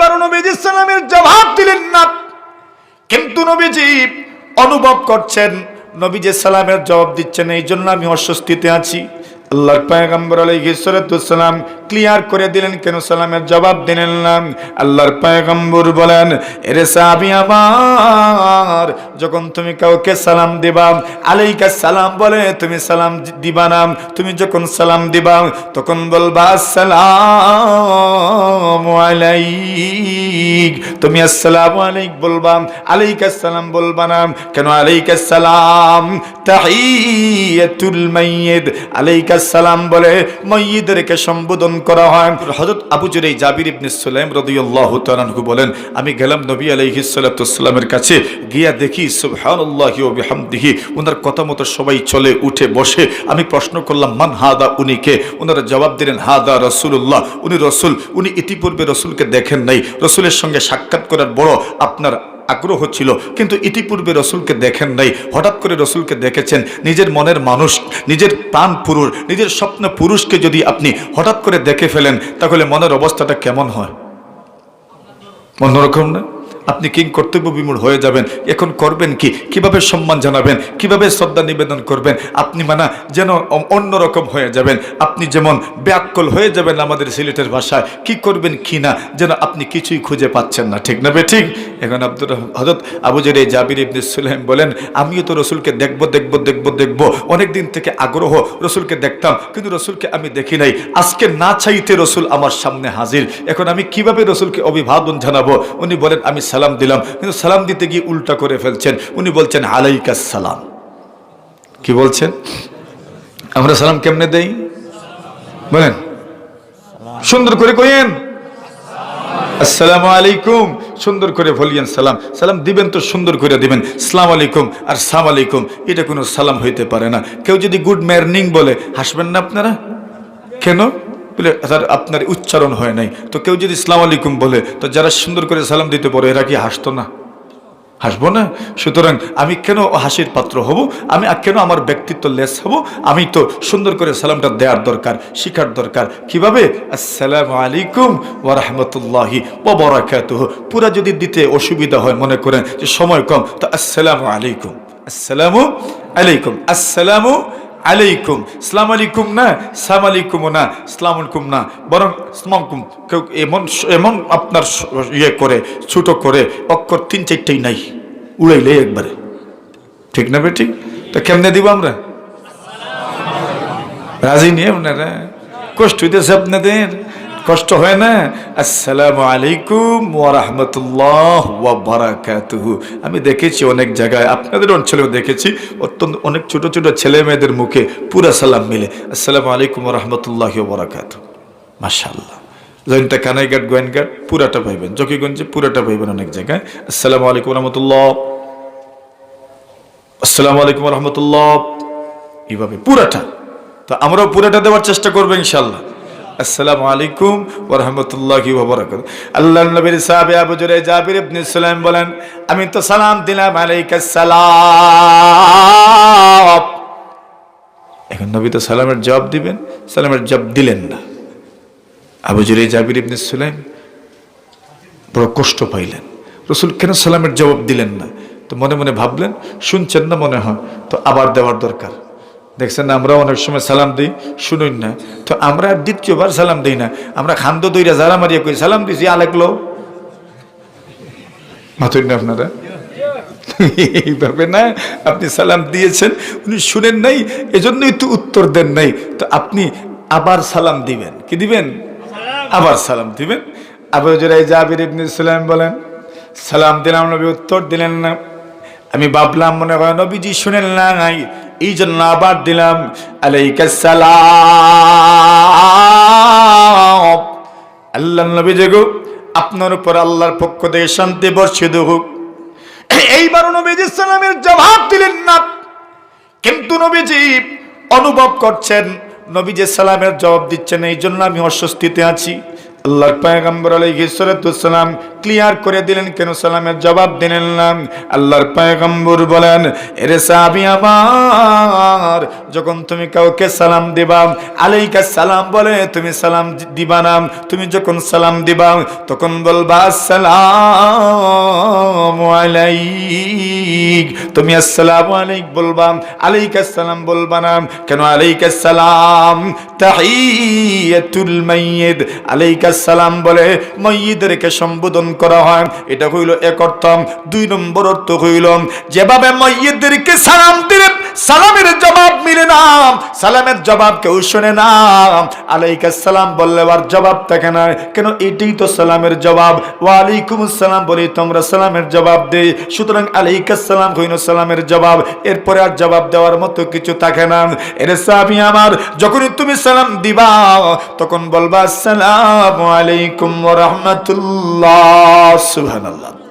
এইবার নবীজি সালামের জবাব দিলেন না। কিন্তু নবীজি অনুভব করছেন, নবীজি সালামের জবাব দিচ্ছেন এই জন্য আমি অস্বস্তিতে আছি। আল্লাহর পায়গাম্বর আলাইহিস সালাম ক্লিয়ার করে দিলেন কেন সালামের জবাব দিলেন না? আল্লাহর পায়গাম্বর বলেন, এরে সাহাবী আমার, যখন তুমি কাউকে সালাম দিবা, আলাইকা সালাম বলে, তুমি সালাম দিবা না। তুমি যখন সালাম দিবা, তখন বলবা, আসসালামু আলাইক। তুমি আসসালামু আলাইক বলবা, আলাইকা সালাম বলবা না। কেন আলাইকা সালাম? তাহিয়াতুল মাইয়িত আলাইকা সালাম বলে, মাইয়িদদেরকে সম্বোধন করা হয়। হযরত আবু জুরাই জাবির ইবনে সুলাইম রাদিয়াল্লাহু তাআলা বলেন, আমি গেলাম নবী আলাইহিস সালাতু সালামের কাছে, গিয়া দেখি সুবহানাল্লাহি বিহামদিহি ওনার কথা মতো সবাই চলে উঠে বসে। আমি প্রশ্ন করলাম, মান হাদা উনি কে? ওনারা জবাব দিলেন, হাদা রাসূলুল্লাহ, উনি রসুল। উনি ইতিপূর্বে রসুলকে দেখেন নাই। রসুলের সঙ্গে সাক্ষাৎ করার বড় আপনার আগ্রহ ছিল, কিন্তু ইতিপূর্বে রসুলকে দেখেন নাই। হঠাৎ করে রসুলকে দেখেছেন, নিজের মনের মানুষ, নিজের প্রাণ পুরুষ, নিজের স্বপ্ন পুরুষকে যদি আপনি হঠাৎ করে দেখে ফেলেন, তাহলে মনের অবস্থাটা কেমন হয়? অন্যরকম না? আপনি কিং কর্তব্য বিমূঢ় হয়ে যাবেন। এখন করবেন কি? কীভাবে সম্মান জানাবেন? কীভাবে শ্রদ্ধা নিবেদন করবেন? আপনি মানা যেন অন্যরকম হয়ে যাবেন। আপনি যেমন ব্যাকল হয়ে যাবেন আমাদের সিলেটের ভাষায়, কি করবেন কি না যেন আপনি কিছুই খুঁজে পাচ্ছেন না। ঠিক না বে? ঠিক? এখন আব্দুর হজরত আবুজের এই জাবির ইবনে সুলাইম বলেন, আমিও তো রসুলকে দেখব দেখব দেখব দেখব। অনেক দিন থেকে আগ্রহ রসুলকে দেখতাম, কিন্তু রসুলকে আমি দেখি নাই। আজকে না চাইতে রসুল আমার সামনে হাজির। এখন আমি কীভাবে রসুলকে অভিবাদন জানাব? উনি বলেন, আমি সালাম দিলাম, কিন্তু সালাম দিতে গিয়ে উল্টা করে ফেলছেন। উনি বলছেন আলাইকাস সালাম। কি বলছেন? আমরা সালাম কেমনে দেই? বলেন। সুন্দর করে কইেন আসসালামু আলাইকুম সুন্দর করে বলিয়েন সালাম। সালাম দিবেন তো সুন্দর করে দিবেন। সালাম আলাইকুম আর সালাম আলাইকুম এটা কোনো সালাম হইতে পারে না। কেউ যদি গুড মর্নিং বলে, হাসবেন না আপনারা? কেন? বলে আপনার উচ্চারণ হয় নাই। তো কেউ যদি সালাম আলাইকুম বলে, তো যারা সুন্দর করে সালাম দিতে পারে, এরা কি হাসতো না? হাসবো না? সুতরাং আমি কেন হাসির পাত্র হব? আমি কেন আমার ব্যক্তিত্ব লেস হব? আমি তো সুন্দর করে সালামটা দেওয়ার দরকার, শিখার দরকার। কীভাবে? আসসালামু আলাইকুম ওয়া রাহমাতুল্লাহি ওয়া বারাকাতুহু। পুরা যদি দিতে অসুবিধা হয়, মনে করেন যে সময় কম, তো আসসালামু আলাইকুম। আসসালামু আলাইকুম। আসসালামু আলাইকুম। সালাম আলাইকুম না সালাম আলাইকুম না সালাম আলাইকুম না। বরং সালামকুম, কেউ এমন এমন আপনার ইয়ে করে, ছোটো করে, অক্ষর তিন চারটেই নাই। উড়াইলে একবারে। ঠিক না ঠিক তা কেমনে দিব আমরা? রাজি নিয়ে আপনারা। কষ্ট হইতেছে আপনাদের। কষ্ট হয় না? আসসালামু আলাইকুম ওয়া রাহমাতুল্লাহ বারাকাতুহু। আমি দেখেছি অনেক জায়গায়, আপনাদের অঞ্চলেও দেখেছি, অত্যন্ত অনেক ছোট ছোট ছেলে মেয়েদের মুখে পুরা সালাম মিলে। আসসালামু আলাইকুম ওয়া রাহমাতুল্লাহি ওয়া বারাকাতুহু। মাশাআল্লাহ। জয়ন্তা কানাইঘাট, গোয়েনঘাট, পুরাটা পাইবেন জকিগঞ্জে পুরাটা পাইবেন অনেক জায়গায়। আসসালামু আলাইকুম রহমতুল্লাহ। আসসালামু আলাইকুম রহমতুল্লাহ। এইভাবে পুরাটা। তো আমরাও পুরাটা দেওয়ার চেষ্টা করব ইনশাল্লাহ আসসালামু আলাইকুম ওয়া রাহমাতুল্লাহি ওয়া বারাকাতুহু। আল্লাহর নবীর সাহাবে আবু জুরাই জাবির ইবনে সুলাইম বলেন, আমি তো সালাম দিলাম আলাইকাস সালাম। এখন নবী তো সালামের জবাব দিবেন, সালামের জবাব দিলেন না। আবু জুরাই জাবির ইবনে সুলাইম বড় কষ্ট পাইলেন। রসুল কেন সালামের জবাব দিলেন না? তো মনে মনে ভাবলেন, শুনছেন না মনে হয়, তো আবার দেওয়ার দরকার। দেখছেন আমরা অনেক সময় সালাম দিই, শুনুন না। তো আমরা দ্বিতীয়বার সালাম দিই না। আমরা খান্দ দইরা যারা মারিয়া কই, সালাম দিছি আলেকলো মাথুন না আপনারা? এইভাবে না, আপনি সালাম দিয়েছেন, উনি শুনেন নাই, এজন্যই তো উত্তর দেন নাই। তো আপনি আবার সালাম দিবেন। কি দিবেন? আবার সালাম দিবেন। আবু জুরাই জাবির ইবনে সালাম বলেন, সালাম দিলাম নবী, উত্তর দিলেন না। আমি ভাবলাম মনে হয় নবীজি শুনেন না নাই। এই জন্য আবার দিলাম আল্লাহ নবী যেগো আপনার উপর আল্লাহর পক্ষ থেকে শান্তি বর্ষিত হোক। এইবার নবীজি সালামের জবাব দিলেন না। কিন্তু নবীজি অনুভব করছেন, নবীজি সালামের জবাব দিচ্ছেন, এই জন্য আমি অস্বস্তিতে আছি। আল্লাহর পায়গাম্বর সালাম ক্লিয়ার করে দিলেন, কেন সালামের জবাব দিলেন না? আল্লাহর পায়গম্বর বলেন, এরে সাহাবী আমার, যখন তুমি কাউকে সালাম দিবা, আলাইকা সালাম বলে, তুমি সালাম দিবা না। তুমি যখন সালাম দিবা, তখন বলবা, আসসালামু। আলাইক। তুমি আসসালামু আলাইক বলবা আলাইক আসসালাম বলবা না। কেন আলাইক আসসালাম তাহিয়াতুল মাইয়িত। আলাইক আসসালাম বলে মাইয়িদদেরকে সম্বোধন করা হয়। এটা হইল এক অর্থ। দুই নম্বর অর্থ হইল, যেভাবে মাইয়িদদেরকে সালাম দিলে সালামের জবাব মিলে না সালামের জবাব কেউ শোনে না। আলাইকা সালাম বললে, আর জবাব থাকে না। কেন? এটাই তো সালামের জবাব। ওয়ালাইকুম আসসালাম বলি, তোমরা সালামের জবাব দে সুতরাং আলাইকা সালাম হইল সালামের জবাব। এরপরে আর জবাব দেওয়ার মতো কিছু থাকে না। এর সাহাবি আমার, যখনই তুমি সালাম দিবা, তখন বলবা আসসালামু আলাইকুম রাহমাতুল্লাহ। সুবহানাল্লাহ।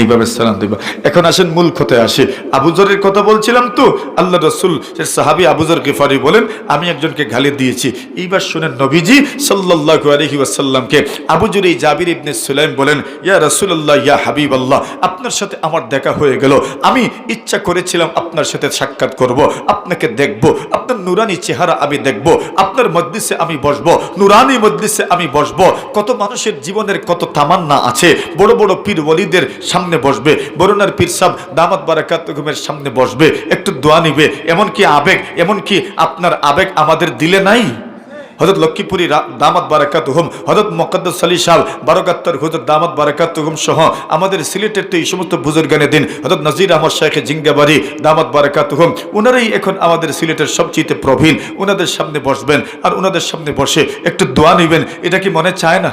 এইভাবে সালাম দিব। এখন আসেন মূল কথায় আসে। আবুজরের কথা বলছিলাম তো, আল্লাহ রসুল সাহাবি আবুজর গেফারি বলেন, আমি একজনকে গালি দিয়েছি। এইবার শুনেন নবীজি সাল্লাল্লাহু আলাইহি ওয়াসাল্লামকে আবুজর এই জাবির ইবনে সুলাইম বলেন, ইয়া রাসূলুল্লাহ, ইয়া হাবিব আল্লাহ আপনার সাথে আমার দেখা হয়ে গেল। আমি ইচ্ছা করেছিলাম আপনার সাথে সাক্ষাৎ করব, আপনাকে দেখব, আপনার নুরানি চেহারা আমি দেখব, আপনার মজলিসে আমি বসবো, নুরানি মজলিসে আমি বসবো। কত মানুষের জীবনের কত তামান্না আছে, বড় বড় পীর ওলিদের সামনে বসবে। বরুণার পীর সাহ দামাত বারাকাত হুকুমের সামনে বসবে। একটু দোয়া নিবে। এমনকি আবেগ, এমনকি আপনার আবেগ আমাদের দিলে নাই। হজরত লক্ষ্মীপুরী দামাত বারাকাত হুম হজরত মকদ্দস আলী সাহ বারকাত্তর হুজর দামাত বারাকাত হুম সহ আমাদের সিলেটের তো এই সমস্ত বুজুর্গানের দিন হজরত নজির আহমদ শাহে জিঙ্গাবাড়ি দামাত বারাকাত হুম ওনারাই এখন আমাদের সিলেটের সবচেয়ে প্রবীণ। ওনাদের সামনে বসবেন আর ওনাদের সামনে বসে একটু দোয়া নিবেন। এটা কি মনে চায় না?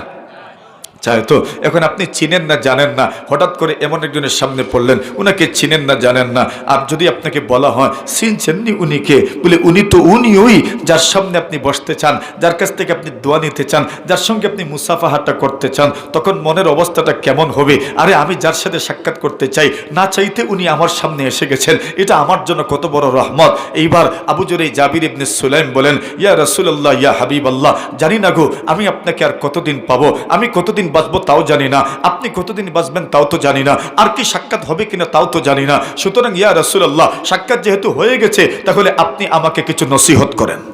চায় তো এখন আপনি চিনেন না, জানেন না, হঠাৎ করে এমন একজনের সামনে পড়লেন, উনাকে চিনেন না, জানেন না। আর যদি আপনাকে বলা হয় চিনছেননি উনিকে? বলে, উনি তো উনি ওই যার সামনে আপনি বসতে চান, যার কাছ থেকে আপনি দোয়া নিতে চান, যার সঙ্গে আপনি মুসাফাহাটা করতে চান, তখন মনের অবস্থাটা কেমন হবে? আরে, আমি যার সাথে সাক্ষাৎ করতে চাই, না চাইতে উনি আমার সামনে এসে গেছেন। এটা আমার জন্য কত বড় রহমত। এইবার আবুজুর এই জাবির ইবনে সুলাইম বলেন, ইয়া রসুল্লাহ ইয়া হাবিব আল্লাহ জানি না গো, আমি আপনাকে আর কতদিন পাবো? আমি কতদিন বাঁচবো তাও জানি না। আপনি কতদিন বাঁচবেন তাও তো জানি না। আর কি সাক্ষাৎ হবে কিনা তাও তো জানি না। সুতরাং ইয়া রসুল্লাহ সাক্ষাৎ যেহেতু হয়ে গেছে, তাহলে আপনি আমাকে কিছু নসিহত করেন।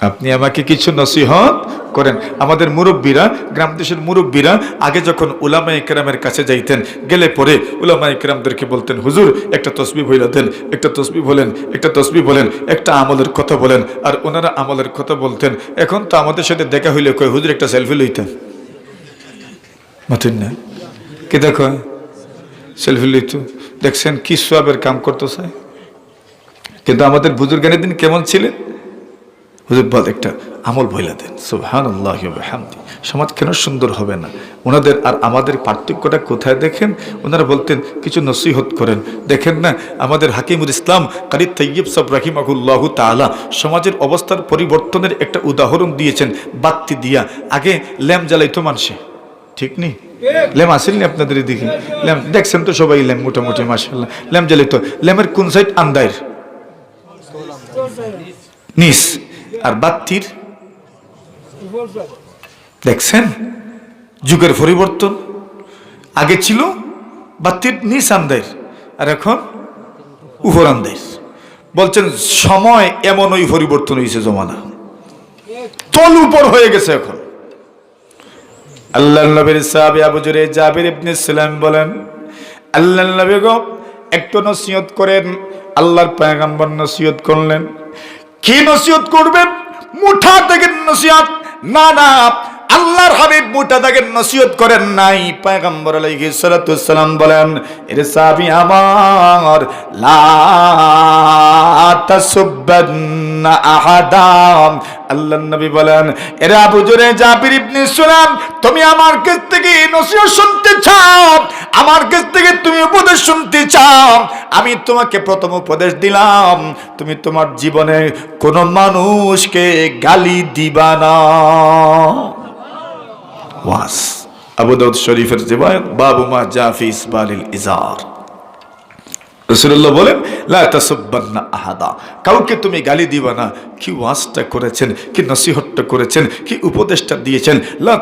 আপনি আমাকে কিছু নসিহত করেন। আমাদের মুরব্বীরা, গ্রাম দেশের মুরব্বীরা আগে যখন উলামা ইকরামের কাছে যাইতেন, গেলে পরে উলামা ইকরামদেরকে বলতেন, হুজুর, একটা তসবি বইলা দেন, একটা তসবি বলেন, একটা তসবি বলেন, একটা আমলের কথা বলেন। আর ওনারা আমলের কথা বলতেন। এখন তো আমাদের সাথে দেখা হইলে কয়, হুজুর, একটা সেলফি লইতেন। মাথুন না। কি দেখো? সেলফি লইত। দেখছেন কি সবের কাম করতো চাই কিন্তু আমাদের বুজুর্গানের দিন কেমন ছিলেন? হুজুর, বল একটা আমল ভইলা দেন। সুবহান আল্লাহ হামদি সমাজ কেন সুন্দর হবে না? ওনাদের আর আমাদের পার্থক্যটা কোথায় দেখেন? ওনারা বলতেন, কিছু নসিহত করেন। দেখেন না, আমাদের হাকিমুল ইসলাম কারি তৈয়ব সব রাহিমাহুল্লাহ তালা সমাজের অবস্থার পরিবর্তনের একটা উদাহরণ দিয়েছেন, বাত্তি দিয়া। আগে ল্যাম জ্বালাইতো মানুষে। ঠিক নেই ল্যাম আসেননি আপনাদের এদিকে? ল্যাম দেখছেন তো সবাই ল্যাম মোটামুটি মাসাল্লাহ ল্যাম জ্বালাইতো। ল্যামের কোন সাইড আন্দায়ের নিস আর বাত্তির, দেখছেন? যুগের পরিবর্তন। আগে ছিল বাত্তির নিস আন্দায়ের আর এখন উপর আন্দায়ের বলছেন, সময় এমন ওই পরিবর্তন হয়েছে জমানা। তল উপর হয়ে গেছে এখন। আল্লাহ নবীর সাহাবী আবু জুরে জাবির ইবনে সালাম বলেন আল্লাহ নবী গো, একটু নসিহত করেন, আল্লাহর পয়গম্বর নসিহত করলেন। কি নসিহত করবেন? মুঠা থেকে নসিহত? না না, আল্লাহর হাবিব মুঠা থেকে নসিহত করেন নাই। পয়গম্বর আলাইহিস সালাতু সালাম বলেন, এর সাহাবী আমার, লা তাসুব্বান্না আহাদাম আল্লাহ নবী বলেন, এরা আবু জুরে জাবির ইবনে সুলাম তুমি আমার কাছ থেকে নসিহত শুনতে চাও। আমার কাছ থেকে তুমি উপদেশ শুনতে চাও। আমি তোমাকে প্রথম উপদেশ দিলাম, তুমি তোমার জীবনে কোনো মানুষকে গালি দিবা না। ওয়াস। আবু দাউদ শরীফের জীবন বাবু মা জাফিস বালিল ইজার। রসুল্লাহ বলেন আহাদা। কাউকে তুমি গালি দিবা না, কি ওয়াজটা করেছেন, কি নসিহতটা করেছেন, কি উপদেশটা দিয়েছেন, লা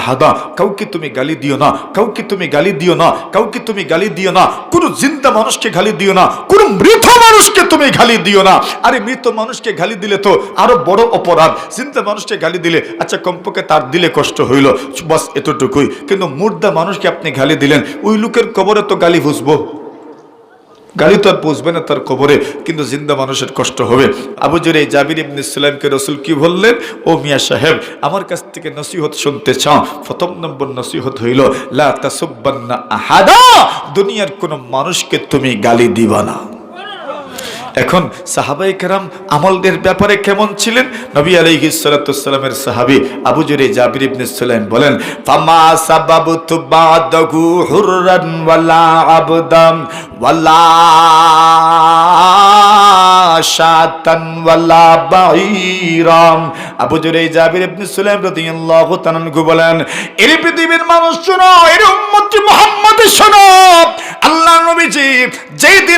আহাদা। কাউকে তুমি গালি দিও না, কাউকে তুমি গালি দিও না, কাউকে তুমি গালি দিও না, কোনো জিন্দা মানুষকে গালি দিও না, কোনো মৃত মানুষকে তুমি গালি দিও না। আরে মৃত মানুষকে গালি দিলে তো আরও বড় অপরাধ। জিন্দা মানুষকে গালি দিলে আচ্ছা কমপক্ষে তার দিলে কষ্ট হইল, বাস এতটুকুই। কিন্তু মুর্দা মানুষকে আপনি গালি দিলেন, ওই লোকের কবরে তো গালি বুঝব। গালি তো আর পৌঁছবে না তার কবরে, কিন্তু জিন্দা মানুষের কষ্ট হবে। আবু জোরে জাবির ইবনে ইসলামকে রসুল কি বললেন? ও মিয়া সাহেব, আমার কাছ থেকে নসিহত শুনতে চাও। প্রথম নম্বর নসিহত হইল, লা তাসুব্বান্না আহাদা, দুনিয়ার কোনো মানুষকে তুমি গালি দিবা না। এখন সাহাবাই কেরাম আমলদের ব্যাপারে কেমন ছিলেন? নবী আলী সালাতামের সাহাবি আবু জুরে জাবির ইবনে সুলাইম বলেন, ফামা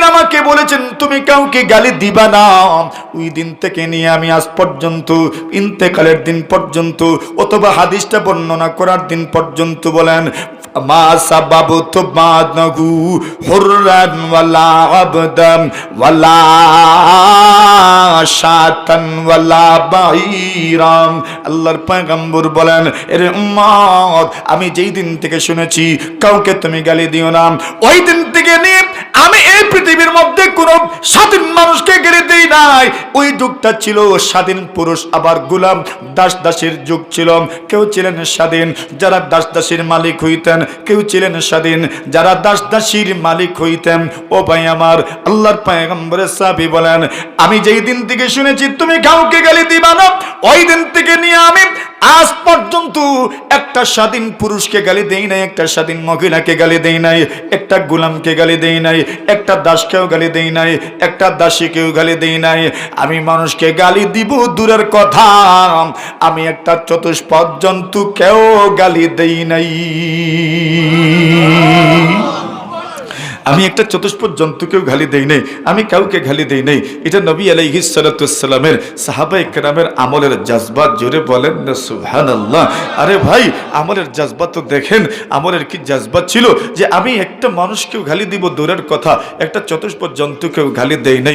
আমাকে বলেছেন, তুমি কাউকে গালি দিবা না। ওই দিন থেকে নিয়ে আমি আজ পর্যন্ত, ইন্তেকালের দিন পর্যন্ত, অথবা হাদিসটা বর্ণনা করার দিন পর্যন্ত বলেন মা সাবাবু তুমাদনগু হুররান ওয়ালা আবদাম ওয়ালা শাতান ওয়ালা বাইরাম আল্লাহর পয়গম্বর বলেন, এর উম্মত, আমি যেই দিন থেকে শুনেছি, কাউকে তুমি গালি দিও না। ওই দিন থেকে নিয়ে এই পৃথিবীর মধ্যে কোন স্বাধীন মানুষকে গেড়ে দেই নাই। ওই যুগটা ছিল স্বাধীন পুরুষ, আবার গোলাম দাস দাসের যুগ ছিল। কেউ ছিলেন স্বাধীন, যারা দাস দাসীর মালিক হইতেন। কেউ ছিলেন স্বাধীন, যারা দাস দাসীর মালিক হইতেন। ও ভাই আমার, আল্লাহর পায়গম্বরের সাবি বলেন, আমি যেই দিন থেকে শুনেছি, তুমি কাউকে গালি দিবা না। ওই দিন থেকে নিয়ে আমি আজ পর্যন্ত একটা স্বাধীন পুরুষকে গালি দেই নাই, একটা স্বাধীন মহিলাকে গালি দেই নাই, একটা গোলামকে গালি দেই নাই, একটা দাসকেও গালি দেই নাই, একটা দাসীকেও গালি দেই নাই। আমি মানুষকে গালি দিব দূরের কথা, আমি একটা চতুষ্পদ জন্তুকেও গালি দেই নাই। আমি একটা চতুষ্পদ জন্তুকেও গালি দেই নাই, আমি কাউকে গালি দেই নাই। এটা নবী আলাইহিস সালাতামের সাহাবা একরামের আমলের জাজবাত জোরে বলেন না সুবহানাল্লাহ। আরে ভাই, আমলের জাজবাত তো দেখেন, আমলের কি জাজবাত ছিল যে আমি একটা মানুষকেও গালি দিব, দূরের কথা, একটা চতুষ্পদ জন্তুকেও গালি দেই নাই।